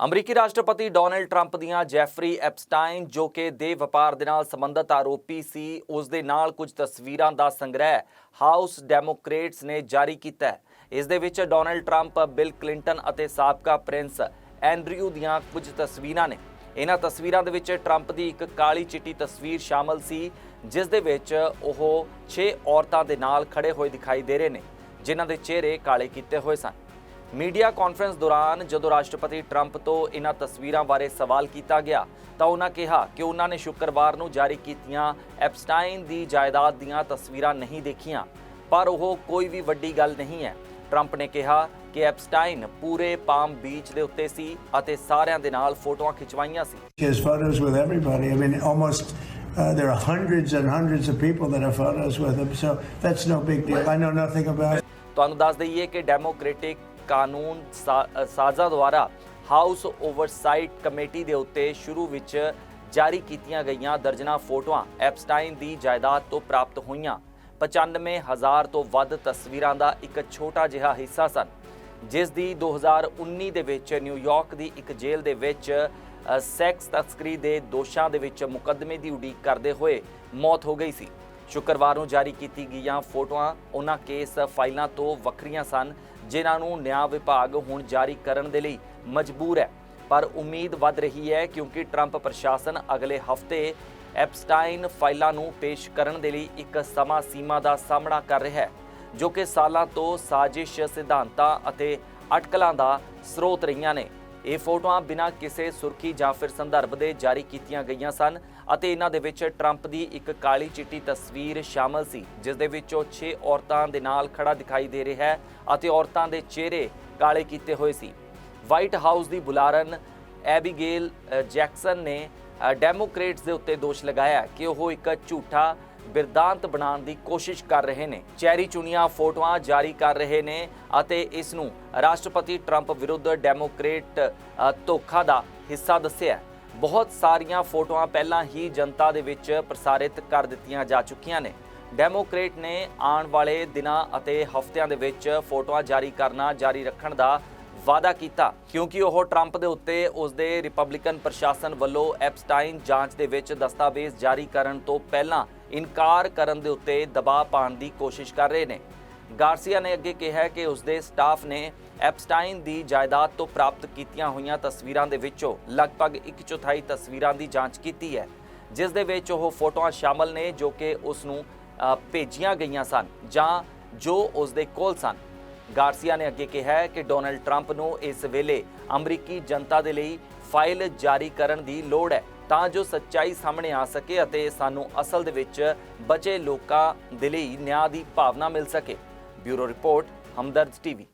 ਅਮਰੀਕੀ ਰਾਸ਼ਟਰਪਤੀ Donald Trump ਦੀਆਂ ਜੈਫਰੀ ਐਪਸਟਾਈਨ, ਜੋ ਕਿ ਦੇ ਵਪਾਰ ਦੇ ਨਾਲ ਸੰਬੰਧਿਤ ਆਰੋਪੀ ਸੀ, ਉਸ ਦੇ ਨਾਲ ਕੁਝ ਤਸਵੀਰਾਂ ਦਾ ਸੰਗ੍ਰਹਿ ਹਾਊਸ ਡੈਮੋਕ੍ਰੇਟਸ ਨੇ ਜਾਰੀ ਕੀਤਾ ਇਸ ਦੇ ਵਿੱਚ ਡੋਨਲਡ ਟਰੰਪ, ਬਿਲ ਕਲਿੰਟਨ ਅਤੇ ਸਾਬਕਾ ਪ੍ਰਿੰਸ ਐਂਡਰਿਊ ਦੀਆਂ ਕੁਝ ਤਸਵੀਰਾਂ ਨੇ। ਇਹਨਾਂ ਤਸਵੀਰਾਂ ਦੇ ਵਿੱਚ ਟਰੰਪ ਦੀ ਇੱਕ ਕਾਲੀ ਚਿੱਟੀ ਤਸਵੀਰ ਸ਼ਾਮਲ ਸੀ, ਜਿਸ ਦੇ ਵਿੱਚ ਉਹ 6 ਔਰਤਾਂ ਦੇ ਨਾਲ ਖੜੇ ਹੋਏ ਦਿਖਾਈ ਦੇ ਰਹੇ ਨੇ, ਜਿਨ੍ਹਾਂ ਦੇ ਚਿਹਰੇ ਕਾਲੇ ਕੀਤੇ ਹੋਏ ਸਨ। ਮੀਡੀਆ ਕਾਨਫਰੰਸ ਦੌਰਾਨ ਜਦੋਂ ਰਾਸ਼ਟਰਪਤੀ ਟਰੰਪ ਤੋਂ ਇਹਨਾਂ ਤਸਵੀਰਾਂ ਬਾਰੇ ਸਵਾਲ ਕੀਤਾ ਗਿਆ ਤਾਂ ਉਹਨਾਂ ਕਿਹਾ ਕਿ ਉਹਨਾਂ ਨੇ ਸ਼ੁੱਕਰਵਾਰ ਨੂੰ ਜਾਰੀ ਕੀਤੀਆਂ ਐਪਸਟਾਈਨ ਦੀ ਜਾਇਦਾਦ ਦੀਆਂ ਤਸਵੀਰਾਂ ਨਹੀਂ ਦੇਖੀਆਂ ਪਰ ਉਹ ਕੋਈ ਵੀ ਵੱਡੀ ਗੱਲ ਨਹੀਂ ਹੈ ਟਰੰਪ ਨੇ ਕਿਹਾ ਕਿ ਐਪਸਟਾਈਨ ਪੂਰੇ ਪਾਮ ਬੀਚ ਦੇ ਉੱਤੇ ਸੀ ਅਤੇ ਸਾਰਿਆਂ ਦੇ ਨਾਲ ਫੋਟੋਆਂ ਖਿਚਵਾਈਆਂ ਸੀ uh, there are hundreds and hundreds of people that have photos with him. So that's no big deal. I know nothing about it. ਤੁਹਾਨੂੰ ਦੱਸ ਦਈਏ ਕਿ ਡੈਮੋਕ੍ਰੈਟਿਕ ਕਾਨੂੰਨ ਸਾ- ਸਾਜ਼ਾ ਦੁਆਰਾ ਹਾਊਸ ਓਵਰਸਾਈਟ ਕਮੇਟੀ ਦੇ ਉੱਤੇ ਸ਼ੁਰੂ ਵਿੱਚ ਜਾਰੀ ਕੀਤੀਆਂ ਗਈਆਂ ਦਰਜਨਾ ਫੋਟੋਆਂ ਐਪਸਟਾਈਨ ਦੀ ਜਾਇਦਾਦ ਤੋਂ ਪ੍ਰਾਪਤ ਹੋਈਆਂ। 95000 ਤੋਂ ਵੱਧ ਤਸਵੀਰਾਂ ਦਾ ਇੱਕ ਛੋਟਾ ਜਿਹਾ ਹਿੱਸਾ ਸਨ, ਜਿਸ ਦੀ 2019 ਦੇ ਵਿੱਚ ਨਿਊਯਾਰਕ ਦੀ ਇੱਕ ਜੇਲ੍ਹ ਦੇ ਵਿੱਚ ਸੈਕਸ ਤਸਕਰੀ ਦੇ ਦੋਸ਼ਾਂ ਦੇ ਵਿੱਚ ਮੁਕੱਦਮੇ ਦੀ ਉਡੀਕ ਕਰਦੇ ਹੋਏ ਮੌਤ ਹੋ ਗਈ ਸੀ। ਸ਼ੁੱਕਰਵਾਰ ਨੂੰ ਜਾਰੀ ਕੀਤੀ ਗਈਆਂ ਫੋਟੋਆਂ, ਉਹਨਾਂ ਕੇਸ ਫਾਈਲਾਂ ਤੋਂ ਵੱਖਰੀਆਂ ਸਨ ਜਿਨ੍ਹਾਂ ਨੂੰ ਨਿਆਂ ਵਿਭਾਗ ਹੁਣ ਜਾਰੀ ਕਰਨ ਦੇ ਲਈ ਮਜਬੂਰ ਹੈ। ਪਰ ਉਮੀਦ ਵੱਧ ਰਹੀ ਹੈ ਕਿਉਂਕਿ ਟਰੰਪ ਪ੍ਰਸ਼ਾਸਨ ਅਗਲੇ ਹਫ਼ਤੇ ਐਪਸਟਾਈਨ ਫਾਈਲਾਂ ਨੂੰ ਪੇਸ਼ ਕਰਨ ਦੇ ਲਈ ਇੱਕ ਸਮਾਂ ਸੀਮਾ ਦਾ ਸਾਹਮਣਾ ਕਰ ਰਿਹਾ ਹੈ, ਜੋ ਕਿ ਸਾਲਾਂ ਤੋਂ ਸਾਜ਼ਿਸ਼ ਸਿਧਾਂਤਾਂ ਅਤੇ ਅਟਕਲਾਂ ਦਾ ਸਰੋਤ ਰਹੀਆਂ ਨੇ। ਇਹ ਫੋਟੋਆਂ ਬਿਨਾਂ ਕਿਸੇ ਸੁਰਖੀ ਜਾਂ ਫਿਰ ਸੰਦਰਭ ਦੇ ਜਾਰੀ ਕੀਤੀਆਂ ਗਈਆਂ ਸਨ ਅਤੇ ਇਹਨਾਂ ਦੇ ਵਿੱਚ ਟਰੰਪ ਦੀ ਇੱਕ ਕਾਲੀ ਚਿੱਟੀ ਤਸਵੀਰ ਸ਼ਾਮਲ ਸੀ ਜਿਸ ਦੇ ਵਿੱਚ ਉਹ 6 ਔਰਤਾਂ ਦੇ ਨਾਲ ਖੜਾ ਦਿਖਾਈ ਦੇ ਰਿਹਾ ਹੈ ਅਤੇ ਔਰਤਾਂ ਦੇ ਚਿਹਰੇ ਕਾਲੇ ਕੀਤੇ ਹੋਏ ਸੀ। ਵਾਈਟ ਹਾਊਸ ਦੀ ਬੁਲਾਰਨ ਐਬੀਗੇਲ ਜੈਕਸਨ ਨੇ ਅ, ਡੈਮੋਕ੍ਰੇਟਸ ਦੇ ਉੱਤੇ ਦੋਸ਼ ਲਗਾਇਆ ਕਿ ਉਹ ਇੱਕ ਝੂਠਾ ਬਿਰਦਾਂਤ ਬਣਾਉਣ ਦੀ ਕੋਸ਼ਿਸ਼ ਕਰ ਰਹੇ ਨੇ। ਚੈਰੀ ਚੁਣੀਆਂ ਫੋਟੋਆਂ ਜਾਰੀ ਕਰ ਰਹੇ ਨੇ ਅਤੇ ਇਸ ਨੂੰ ਰਾਸ਼ਟਰਪਤੀ ਟਰੰਪ ਵਿਰੁੱਧ ਡੈਮੋਕ੍ਰੇਟ ਧੋਖਾ ਦਾ ਹਿੱਸਾ ਦੱਸਿਆ ਬਹੁਤ ਸਾਰੀਆਂ ਫੋਟੋਆਂ ਪਹਿਲਾਂ ਹੀ ਜਨਤਾ ਦੇ ਵਿੱਚ ਪ੍ਰਸਾਰਿਤ ਕਰ ਦਿੱਤੀਆਂ ਜਾ ਚੁੱਕੀਆਂ ਨੇ। ਡੈਮੋਕ੍ਰੇਟ ਨੇ ਆਉਣ ਵਾਲੇ ਦਿਨਾਂ ਅਤੇ ਹਫ਼ਤਿਆਂ ਦੇ ਵਿੱਚ ਫੋਟੋਆਂ ਜਾਰੀ ਕਰਨਾ ਜਾਰੀ ਰੱਖਣ ਦਾ ਵਾਅਦਾ ਕੀਤਾ, ਕਿਉਂਕਿ ਉਹ ਟਰੰਪ ਦੇ ਉੱਤੇ ਉਸ ਦੇ ਰਿਪਬਲਿਕਨ ਪ੍ਰਸ਼ਾਸਨ ਵੱਲੋਂ ਐਪਸਟਾਈਨ ਜਾਂਚ ਦੇ ਵਿੱਚ ਦਸਤਾਵੇਜ਼ ਜਾਰੀ ਕਰਨ ਤੋਂ ਪਹਿਲਾਂ ਇਨਕਾਰ ਕਰਨ ਦੇ ਉੱਤੇ ਦਬਾਅ ਪਾਉਣ ਦੀ ਕੋਸ਼ਿਸ਼ ਕਰ ਰਹੇ ਨੇ। ਗਾਰਸੀਆ ਨੇ ਅੱਗੇ ਕਿਹਾ ਕਿ ਉਸ ਦੇ ਸਟਾਫ ਨੇ ਐਪਸਟਾਈਨ ਦੀ ਜਾਇਦਾਦ ਤੋਂ ਪ੍ਰਾਪਤ ਕੀਤੀਆਂ ਹੋਈਆਂ ਤਸਵੀਰਾਂ ਦੇ ਵਿੱਚੋਂ ਲਗਭਗ 1 ਚੌਥਾਈ ਤਸਵੀਰਾਂ ਦੀ ਜਾਂਚ ਕੀਤੀ ਹੈ, ਜਿਸ ਦੇ ਵਿੱਚ ਉਹ ਫੋਟੋਆਂ ਸ਼ਾਮਲ ਨੇ ਜੋ ਕਿ ਉਸ ਨੂੰ ਭੇਜੀਆਂ ਗਈਆਂ ਸਨ ਜਾਂ ਜੋ ਉਸ ਦੇ ਕੋਲ ਸਨ। ਗਾਰਸੀਆ ਨੇ ਅੱਗੇ ਕਿਹਾ ਹੈ ਕਿ ਡੋਨਲਡ ਟਰੰਪ ਨੂੰ ਇਸ ਵੇਲੇ ਅਮਰੀਕੀ ਜਨਤਾ ਦੇ ਲਈ ਫਾਈਲ ਜਾਰੀ ਕਰਨ ਦੀ ਲੋੜ ਹੈ ਤਾਂ ਜੋ ਸੱਚਾਈ ਸਾਹਮਣੇ ਆ ਸਕੇ ਅਤੇ ਸਾਨੂੰ ਅਸਲ ਦੇ ਵਿੱਚ ਬਚੇ ਲੋਕਾਂ ਦੇ ਲਈ ਨਿਆਂ ਦੀ ਭਾਵਨਾ ਮਿਲ ਸਕੇ। Bureau report, Hamdard TV.